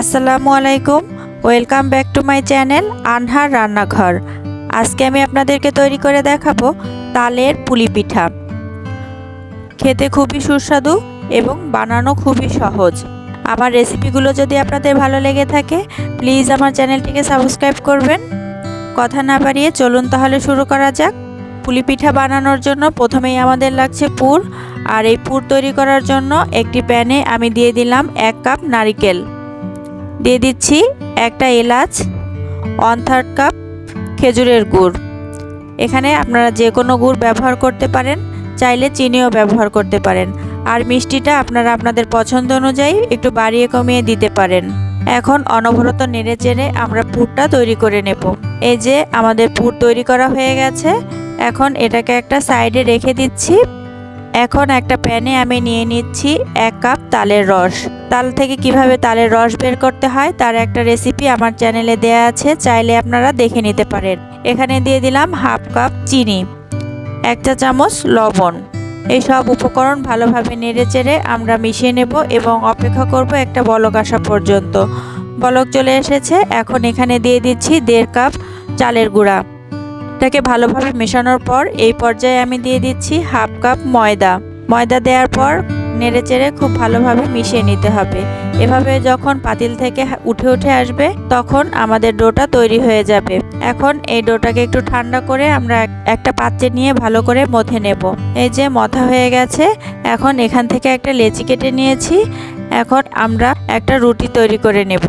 আসসালামু আলাইকুম, welcome back to my channel Anhar রান্নাঘর। আজকে আমি আপনাদেরকে তৈরি করে দেখাবো তালের পুলি পিঠা। খেতে খুবই সুস্বাদু এবং বানানো খুবই সহজ। আমার রেসিপিগুলো যদি আপনাদের ভালো লেগে থাকে, প্লিজ আমার চ্যানেলটিকে সাবস্ক্রাইব করবেন। কথা না বাড়িয়ে চলুন তাহলে শুরু করা যাক। পুলি পিঠা বানানোর জন্য প্রথমেই আমাদের লাগছে পুর, আর এই পুর তৈরি করার জন্য একটি প্যানে আমি দিয়ে দিলাম এক কাপ নারিকেল। দিয়ে দিচ্ছি একটা এলাচ ওয়ান থার্ড কাপ খেজুরের গুড়। এখানে আপনারা যে কোনো গুড় ব্যবহার করতে পারেন, চাইলে চিনিও ব্যবহার করতে পারেন। আর মিষ্টিটা আপনারা আপনাদের পছন্দ অনুযায়ী একটু বাড়িয়ে কমিয়ে দিতে পারেন। এখন অনবরত নেড়ে চেড়ে আমরা পুরটা তৈরি করে নেব। এই যে আমাদের পুর তৈরি করা হয়ে গেছে, এখন এটাকে একটা সাইডে রেখে দিচ্ছি। এখন একটা প্যানে আমি নিয়ে নিচ্ছি এক কাপ তালের রস। তাল থেকে কীভাবে তালের রস বের করতে হয় তার একটা রেসিপি আমার চ্যানেলে দেয়া আছে, চাইলে আপনারা দেখে নিতে পারেন। এখানে দিয়ে দিলাম হাফ কাপ চিনি, এক চা চামচ লবণ। এই সব উপকরণ ভালোভাবে নেড়ে চেড়ে আমরা মিশিয়ে নেব এবং অপেক্ষা করব একটা বলক আসা পর্যন্ত। বলক চলে এসেছে, এখন এখানে দিয়ে দিচ্ছি দেড় কাপ চালের গুঁড়া। এটাকে ভালোভাবে মেশানোর পর এই পর্যায়ে আমি দিয়ে দিচ্ছি হাফ কাপ ময়দা। ময়দা দেওয়ার পর নেড়ে চেড়ে খুব ভালোভাবে মিশিয়ে নিতে হবে। এভাবে যখন পাতিল থেকে উঠে উঠে আসবে, তখন আমাদের ডোটা তৈরি হয়ে যাবে। এখন এই ডোটাকে একটু ঠান্ডা করে আমরা একটা পাত্রে নিয়ে ভালো করে মথে নেব। এই যে মথা হয়ে গেছে, এখন এখান থেকে একটা লেচি কেটে নিয়েছি। এখন আমরা একটা রুটি তৈরি করে নেব।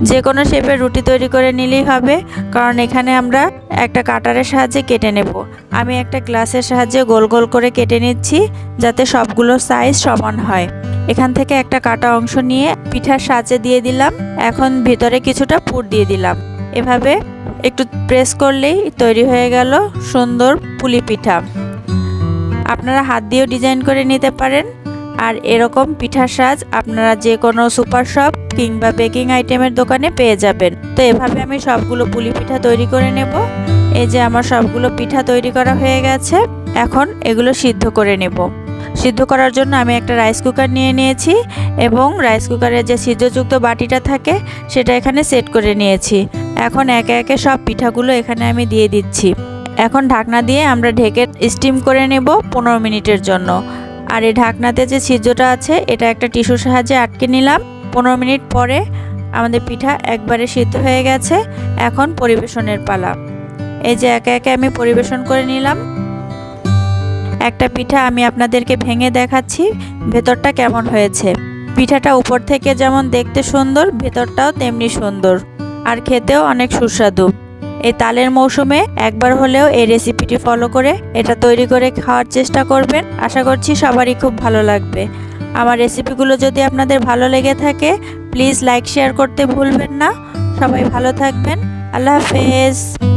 যে কোনো শেপের রুটি তৈরি করে নিলেই হবে, কারণ এখানে আমরা একটা কাটারের সাহায্যে কেটে নেব। আমি একটা গ্লাসের সাহায্যে গোল গোল করে কেটে নিচ্ছি, যাতে সবগুলো সাইজ সমান হয়। এখান থেকে একটা কাটা অংশ নিয়ে পিঠার সাহায্যে দিয়ে দিলাম। এখন ভিতরে কিছুটা পুর দিয়ে দিলাম। এভাবে একটু প্রেস করলেই তৈরি হয়ে গেল সুন্দর পুলি পিঠা। আপনারা হাত দিয়েও ডিজাইন করে নিতে পারেন। আর এরকম পিঠার সাজ আপনারা যে কোনো সুপার শপ কিংবা বেকিং আইটেমের দোকানে পেয়ে যাবেন। তো এভাবে আমি সবগুলো পুলি পিঠা তৈরি করে নেব। এই যে আমার সবগুলো পিঠা তৈরি করা হয়ে গেছে, এখন এগুলো সিদ্ধ করে নেব। সিদ্ধ করার জন্য আমি একটা রাইস কুকার নিয়ে নিয়েছি এবং রাইস কুকারের যে সিদ্ধযুক্ত বাটিটা থাকে, সেটা এখানে সেট করে নিয়েছি। এখন একে একে সব পিঠাগুলো এখানে আমি দিয়ে দিচ্ছি। এখন ঢাকনা দিয়ে আমরা ঢেকে স্টিম করে নেব পনেরো মিনিটের জন্য। আর এই ঢাকনাতে যে ছিদ্রটা আছে, এটা একটা টিস্যুর সাহায্যে আটকে নিলাম। পনেরো মিনিট পরে আমাদের পিঠা একবারে সিদ্ধ হয়ে গেছে। এখন পরিবেশনের পালা। এই যে একে একে আমি পরিবেশন করে নিলাম। একটা পিঠা আমি আপনাদেরকে ভেঙে দেখাচ্ছি, ভেতরটা কেমন হয়েছে। পিঠাটা উপর থেকে যেমন দেখতে সুন্দর, ভেতরটাও তেমনি সুন্দর। আর খেতেও অনেক সুস্বাদু। এই তালের মৌসুমে একবার হলেও এই রেসিপিটি ফলো করে এটা তৈরি করে খাওয়ার চেষ্টা করবেন। আশা করছি সবারই খুব ভালো লাগবে। আমার রেসিপিগুলো যদি আপনাদের ভালো লেগে থাকে প্লিজ লাইক শেয়ার করতে ভুলবেন না। সবাই ভালো থাকবেন। আল্লাহ হাফেজ।